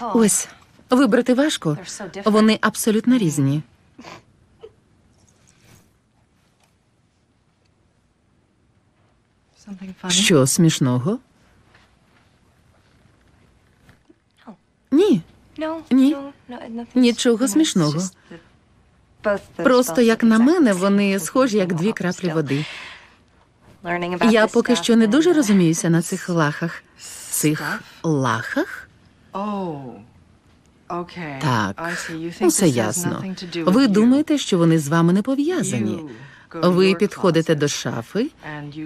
Ось вибрати важко. Вони абсолютно різні. Що смішного? Ні, Ні. нічого смішного. Просто як на мене, вони схожі як дві краплі води. Я поки що не дуже розуміюся на цих лахах. Цих лахах? Так, усе ясно. Ви думаєте, що вони з вами не пов'язані? Ви підходите до шафи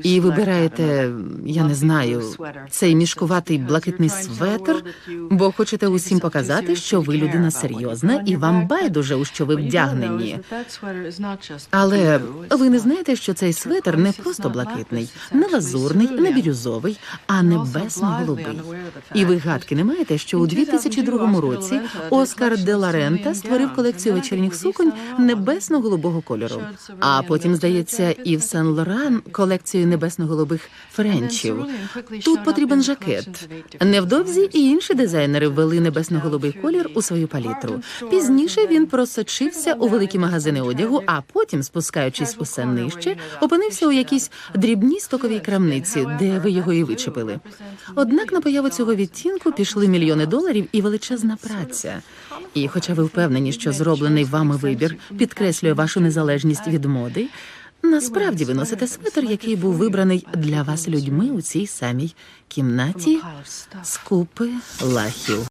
і вибираєте, я не знаю, цей мішкуватий блакитний светр, бо хочете усім показати, що ви людина серйозна і вам байдуже, у що ви вдягнені. Але ви не знаєте, що цей светр не просто блакитний, не лазурний, не бірюзовий, а небесно-голубий. І ви гадки не маєте, що у 2002 році Оскар де Ларента створив колекцію вечірніх суконь небесно-голубого кольору. А потім, здається, і в Сен Лоран колекцію небесно-голубих френчів. Тут потрібен жакет. Невдовзі і інші дизайнери ввели небесно-голубий колір у свою палітру. Пізніше він просочився у великі магазини одягу, а потім, спускаючись усе нижче, опинився у якійсь дрібній стоковій крамниці, де ви його і вичепили. Однак на появу цього відтінку пішли мільйони доларів і величезна праця. І, хоча ви впевнені, що зроблений вами вибір підкреслює вашу незалежність від моди, насправді ви носите свитер, який був вибраний для вас людьми у цій самій кімнаті з купи лахів.